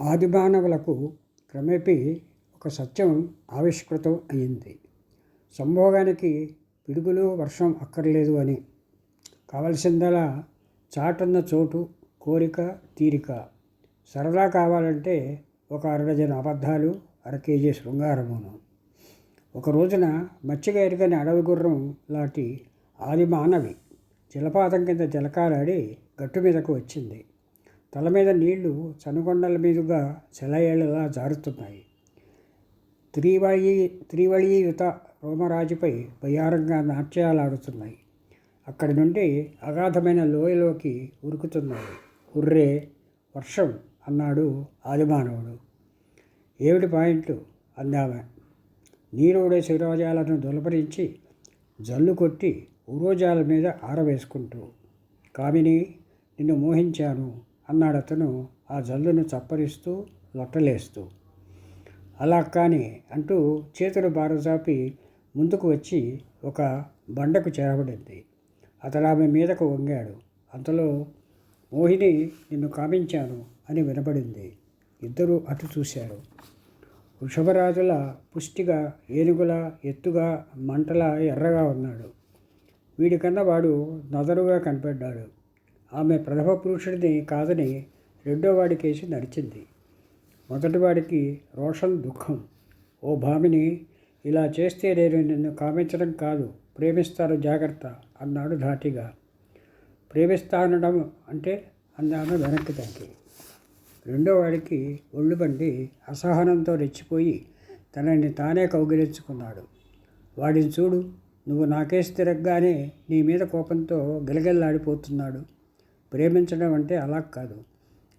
ఆదిమానవులకు క్రమేపీ ఒక సత్యం ఆవిష్కృతం అయింది. సంభోగానికి పిడుగులు వర్షం అక్కర్లేదు అని. కావలసిందలా చాటున్న చోటు కోరిక తీరిక. సరదా కావాలంటే ఒక అరడజన అబద్ధాలు అర కేజీ శృంగారమును. ఒక రోజున మచ్చిక ఎరగని అడవి గుర్రం లాంటి ఆది మానవి జలపాతం కింద జలకాలాడి గట్టు మీదకు వచ్చింది. తల మీద నీళ్ళు చనుకొండల మీదుగా సెలయేళ్ళలా జారుతున్నాయి. త్రివళి త్రివళీయుత రోమరాజుపై భయారంగా నాట్యాలాడుతున్నాయి. అక్కడి నుండి అగాధమైన లోయలోకి ఉరుకుతున్నాయి. ఉర్రే వర్షం అన్నాడు ఆదిమానవుడు. ఏమిటి పాయింట్లు? అందామె. నీరుడే శిరోజాలను దులపరించి జల్లు కొట్టి ఉరోజాల మీద ఆరవేసుకుంటూ. కామిని నిన్ను మోహించాను. అన్నాడు అతను ఆ జల్లును చప్పరిస్తూ లొట్టలేస్తూ. అలా కానీ అంటూ చేతులు బారజాపి ముందుకు వచ్చి ఒక బండకు చేరబడింది. అతడు ఆమె మీదకు వంగాడు. అంతలో మోహిని నిన్ను కామించాను అని వినబడింది. ఇద్దరూ అటు చూశారు. వృషభరాజుల పుష్టిగా ఏనుగుల ఎత్తుగా మంటల ఎర్రగా ఉన్నాడు. వీడికన్నా వాడు నదరుగా కనిపడ్డాడు. ఆమె ప్రథమ పురుషుడిని కాదని రెండో వాడికేసి నడిచింది. మొదటివాడికి రోషన్ దుఃఖం. ఓ భామిని ఇలా చేస్తే నేను నిన్ను కామించడం కాదు ప్రేమిస్తాను జాగ్రత్త అన్నాడు ధాటిగా. ప్రేమిస్తానడం అంటే అందామె వెనక్కి తగ్గి రెండోవాడికి ఒళ్ళు బండి అసహనంతో రెచ్చిపోయి తనని తానే కౌగిలించుకున్నాడు. వాడిని చూడు నువ్వు నాకేసి తిరగగానే నీ మీద కోపంతో గిలగిల్లాడిపోతున్నాడు. ప్రేమించడం అంటే అలా కాదు.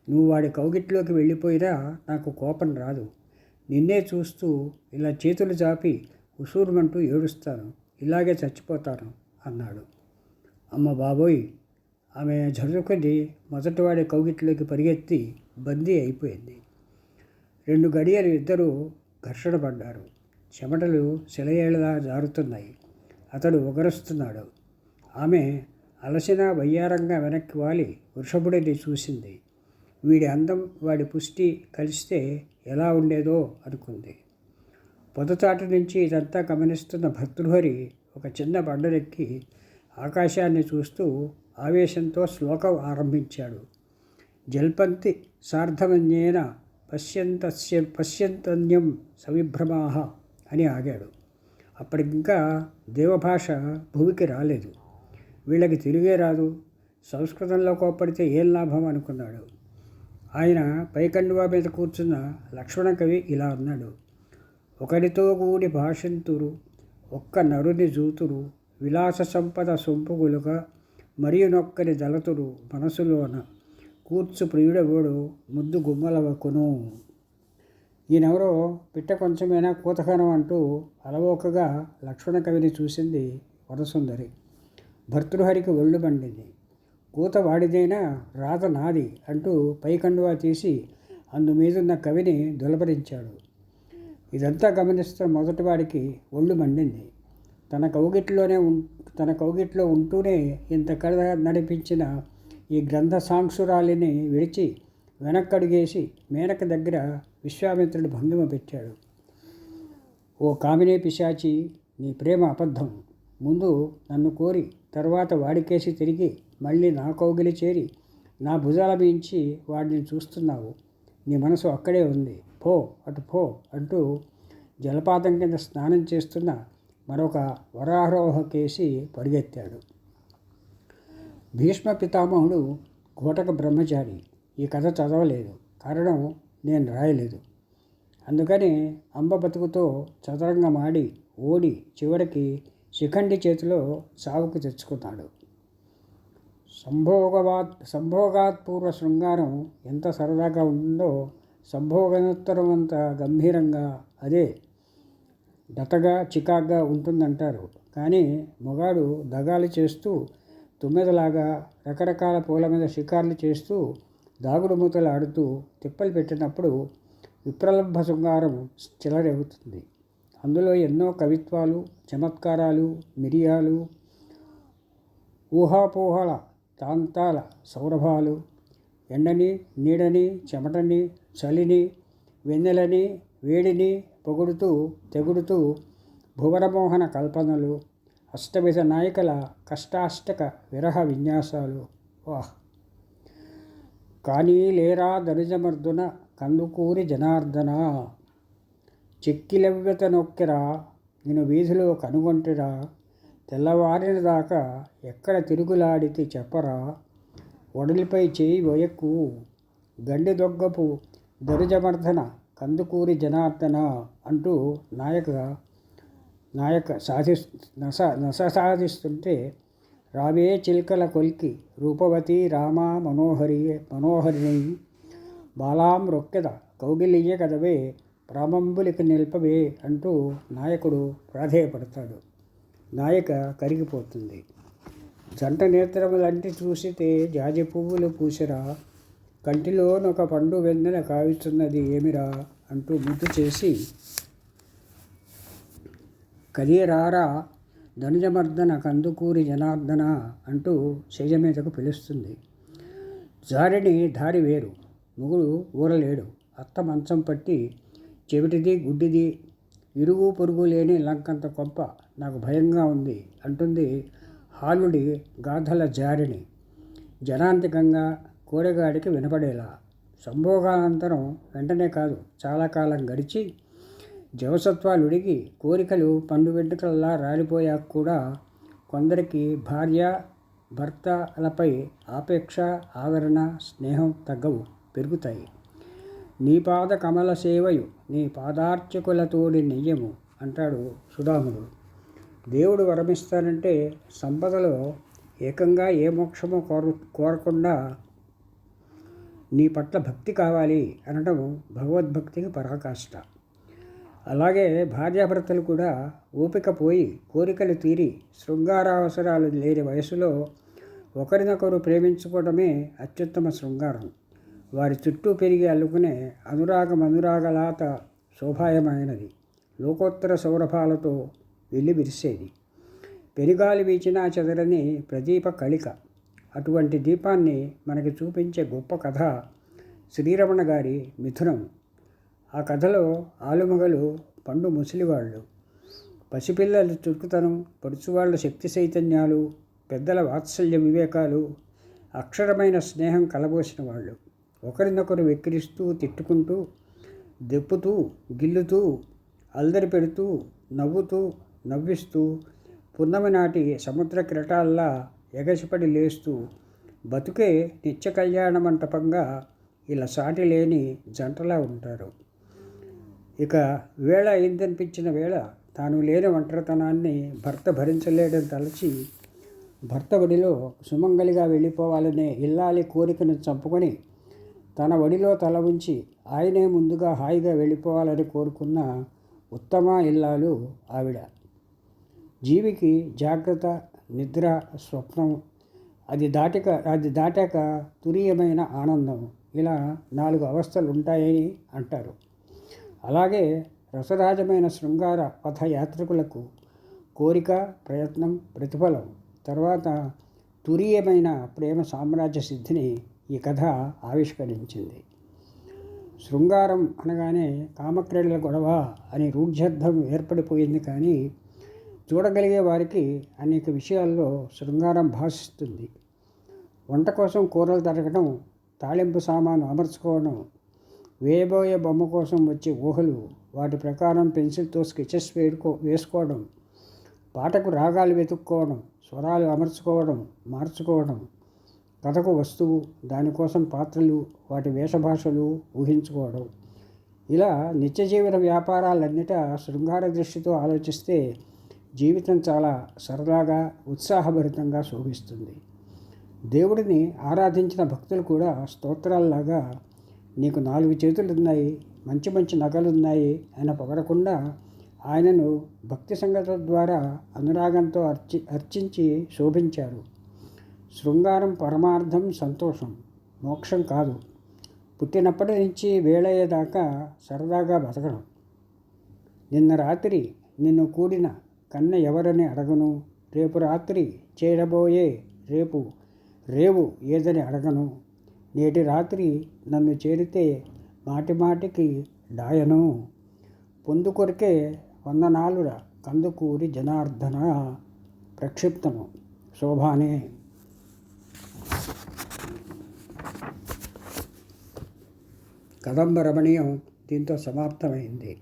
నువ్వు వాడి కౌగిట్లోకి వెళ్ళిపోయినా నాకు కోపం రాదు. నిన్నే చూస్తూ ఇలా చేతులు చాపి ఉసూరుమంటూ ఏడుస్తాను. ఇలాగే చచ్చిపోతాను అన్నాడు. అమ్మ బాబోయ్! ఆమె జరుకుని మొదటివాడి కౌగిట్లోకి పరిగెత్తి బందీ అయిపోయింది. రెండు గడియలు ఇద్దరూ ఘర్షణ పడ్డారు. చెమటలు సెలయేళ్ళలా జారుతున్నాయి. అతడు ఉగరుస్తున్నాడు. ఆమె అలసిన వయ్యారంగా వెనక్కి వాలి వృషభుడిని చూసింది. వీడి అందం వాడి పుష్టి కలిస్తే ఎలా ఉండేదో అనుకుంది. పొదచాటు నుంచి ఇదంతా గమనిస్తున్న భర్తృహరి ఒక చిన్న బండరెక్కి ఆకాశాన్ని చూస్తూ ఆవేశంతో శ్లోకం ఆరంభించాడు. జల్పంతి సార్థమన్యేన పశ్యంతస్య పశ్యంతన్యం సవిభ్రమాహ అని ఆగాడు. అప్పటికింకా దేవభాష భూమికి రాలేదు. వీళ్ళకి తెలుగే రాదు. సంస్కృతంలో కోప్పడితే ఏం లాభం అనుకున్నాడు. ఆయన పైకండువా మీద కూర్చున్న లక్ష్మణ కవి ఇలా అన్నాడు. ఒకరితో కూడి భాషంతురు ఒక్క నరుని జూతురు విలాస సంపద సొంపుగులుక మరియు నొక్కని దళతురు మనసులోన కూర్చు ప్రియుడవుడు ముద్దు గుమ్మలవకును. ఈయనెవరో పిట్ట కొంచెమైనా కూతకనం అంటూ అలవోకగా లక్ష్మణ కవిని చూసింది వరసుందరి. భర్తృహరికి ఒళ్ళు మండింది. కూత వాడిదైనా రాత నాది అంటూ పైకండువా తీసి అందు మీదున్న కవిని దులపరించాడు. ఇదంతా గమనిస్తున్న మొదటివాడికి ఒళ్ళు మండింది. తన కౌగిట్లోనే ఉం తన కౌగిట్లో ఉంటూనే ఇంత కథ నడిపించిన ఈ గ్రంథ సాంక్షురాలిని విడిచి వెనక్కడుగేసి మేనక దగ్గర విశ్వామిత్రుడు భంగిమ పెట్టాడు. ఓ కామినే పిశాచి నీ ప్రేమ అబద్ధం. ముందు నన్ను కోరి తర్వాత వాడికేసి తిరిగి మళ్ళీ నా కౌగిలి చేరి నా భుజాల మించి వాడిని చూస్తున్నావు. నీ మనసు అక్కడే ఉంది. పో అటు పో అంటూ జలపాతం కింద స్నానం చేస్తున్న మరొక వరారోహకేసి పరిగెత్తాడు. భీష్మ పితామహుడు ఘోటక బ్రహ్మచారి. ఈ కథ చదవలేదు. కారణం నేను రాయలేదు. అందుకని అంబ బతుకుతో చదరంగం ఆడి ఓడి చివరికి శిఖండి చేతిలో సాగుకు తెచ్చుకున్నాడు. సంభోగవాత్ సంభోగాత్ పూర్వ శృంగారం ఎంత సరదాగా ఉందో సంభోగనోత్తరం అంత గంభీరంగా అదే దతగా చికాగ్గా ఉంటుందంటారు. కానీ మొగాడు దగాలు చేస్తూ తుమ్మెదలాగా రకరకాల పూల మీద షికార్లు చేస్తూ దాగుడు మూతలు ఆడుతూ తిప్పలు పెట్టినప్పుడు విప్రలంభ శృంగారం చిలరేగుతుంది. అందులో ఎన్నో కవిత్వాలు చమత్కారాలు మిరియాలు ఊహాపోహల తాంతాల సౌరభాలు ఎండని నీడని చెమటని చలిని వెన్నెలని వేడిని పొగుడుతూ తెగుడుతూ భువనమోహన కల్పనలు అష్టవిధ నాయకుల కష్టాష్టక విరహ విన్యాసాలు. వాహ్! కానీ లేరా దరిజమర్దున కందుకూరి జనార్దన చెక్కిలవ్యత నొక్కిరా నేను వీధిలో కనుగొంటిరా తెల్లవారిన దాకా ఎక్కడ తిరుగులాడితే చెప్పరా ఒడలిపై చేయి వయక్కు గండి దొగ్గపు దరిజమర్ధన కందుకూరి జనార్దన అంటూ నాయక నాయక సాధి నస నస సాధిస్తుంటే రావే చిల్కల కొల్కి రూపవతి రామ మనోహరి మనోహరిని బాలాం రొక్కెద కౌగిలియ కదవే ప్రామంబులికి నిల్పవే అంటూ నాయకుడు ప్రాధేయపడతాడు. నాయక కరిగిపోతుంది. జంట నేత్రములంటి చూసితే జాజి పువ్వులు పూసిరా. కంటిలోనొక పండు వెన్నెల కావిస్తున్నది ఏమిరా అంటూ ముద్దు చేసి కదియరారా ధనుజమర్దన కందుకూరి జనార్దన అంటూ శైజ మీదకు పిలుస్తుంది. జారిని దారి వేరు. మొగుడు ఊరలేడు. అత్త మంచం పట్టి చెవిటిది గుడ్డిది ఇరుగు పొరుగు లేని లంకంత కొంప నాకు భయంగా ఉంది అంటుంది హాలుడి గాథల జారిని జనాంతికంగా కోడెగాడికి వినపడేలా. సంభోగానంతరం వెంటనే కాదు చాలా కాలం గడిచి జవసత్వాలుడిగి కోరికలు పండు వెంట్రుకల్లా రాలిపోయాక కూడా కొందరికి భార్య భర్తలపై ఆపేక్ష ఆదరణ స్నేహం తగ్గవు పెరుగుతాయి. నీ పాద కమల సేవయు నీ పాదార్చకులతోడి నెయ్యము అంటాడు సుధాముడు. దేవుడు వరమిస్తానంటే సంపదలో ఏకంగా ఏ మోక్షమో కోరు కోరకుండా నీ పట్ల భక్తి కావాలి అనడం భగవద్భక్తికి పరాకాష్ట. అలాగే భార్యాభర్తలు కూడా ఓపిక పోయి కోరికలు తీరి శృంగారావసరాలు లేని వయసులో ఒకరినొకరు ప్రేమించుకోవడమే అత్యుత్తమ శృంగారం. వారి చుట్టూ పెరిగి అల్లుకునే అనురాగం అనురాగలాత శోభాయమైనది. లోకోత్తర సౌరభాలతో వెళ్ళి విరిసేది. పెరిగాలి వీచినా చెదరని ప్రదీప కళిక. అటువంటి దీపాన్ని మనకి చూపించే గొప్ప కథ శ్రీరమణ గారి మిథునం. ఆ కథలో ఆలుమగలు పండు ముసలివాళ్ళు. పసిపిల్లల చురుకుతనం పడుచువాళ్ళ శక్తి చైతన్యాలు పెద్దల వాత్సల్య వివేకాలు అక్షరమైన స్నేహం కలబోసిన వాళ్ళు. ఒకరినొకరు వెక్కిరిస్తూ తిట్టుకుంటూ దెప్పుతూ గిల్లుతూ అల్దరి పెడుతూ నవ్వుతూ నవ్విస్తూ పున్నమి నాటి సముద్ర కిరటాల్లా ఎగసిపడి లేస్తూ బతుకే నిత్య కళ్యాణ మంటపంగా ఇలా సాటి లేని జంటలా ఉంటారు. ఇక వేళ అయిందనిపించిన వేళ తాను లేని ఒంటరితనాన్ని భర్త భరించలేడని తలచి భర్త ఒడిలో సుమంగలిగా వెళ్ళిపోవాలనే ఇల్లాలి కోరికను చంపుకొని తన ఒడిలో తల ఉంచి ఆయనే ముందుగా హాయిగా వెళ్ళిపోవాలని కోరుకున్న ఉత్తమ ఇల్లాలు ఆవిడ. జీవికి జాగ్రత్త నిద్ర స్వప్నం అది దాటిక అది దాటాక తురీయమైన ఆనందం. ఇలా నాలుగు అవస్థలు ఉంటాయని అంటారు. అలాగే రసరాజమైన శృంగార పథయాత్రికులకు కోరిక ప్రయత్నం ప్రతిఫలం తర్వాత తురీయమైన ప్రేమ సామ్రాజ్య సిద్ధిని ఈ కథ ఆవిష్కరించింది. శృంగారం అనగానే కామక్రీడల గొడవ అని రూఢ్యర్థం ఏర్పడిపోయింది కానీ చూడగలిగే వారికి అనేక విషయాల్లో శృంగారం భాషిస్తుంది. వంట కోసం కూరలు తరగడం తాళింపు సామాను అమర్చుకోవడం వేయబోయే బొమ్మ కోసం వచ్చే ఊహలు వాటి ప్రకారం పెన్సిల్తో స్కెచెస్ వేడుకో వేసుకోవడం పాటకు రాగాలు వెతుక్కోవడం స్వరాలు అమర్చుకోవడం మార్చుకోవడం కథకు వస్తువు దానికోసం పాత్రలు వాటి వేషభాషలు ఊహించుకోవడం. ఇలా నిత్య జీవన వ్యాపారాలన్నిటా శృంగార దృష్టితో ఆలోచిస్తే జీవితం చాలా సరదాగా ఉత్సాహభరితంగా శోభిస్తుంది. దేవుడిని ఆరాధించిన భక్తులు కూడా స్తోత్రాల్లాగా నీకు నాలుగు చేతులు ఉన్నాయి మంచి మంచి నగలున్నాయి అని ఆయన పొగడకుండా ఆయనను భక్తి సంగతుల ద్వారా అనురాగంతో అర్చి అర్చించి శోభించారు. శృంగారం పరమార్థం సంతోషం మోక్షం కాదు. పుట్టినప్పటి నుంచి వేళయ్యేదాకా సరదాగా బతకడం. నిన్న రాత్రి నిన్ను కూడిన కన్న ఎవరని అడగను? రేపు రాత్రి చేరబోయే రేపు రేవు ఏదని అడగను? నేటి రాత్రి నన్ను చేరితే మాటి మాటికి డాయను. పొందుకొరికే వందనాలుర కందుకూరి జనార్దన ప్రక్షిప్తము. శోభానే. కదంబ రమణీయం దీంతో సమాప్తమైంది.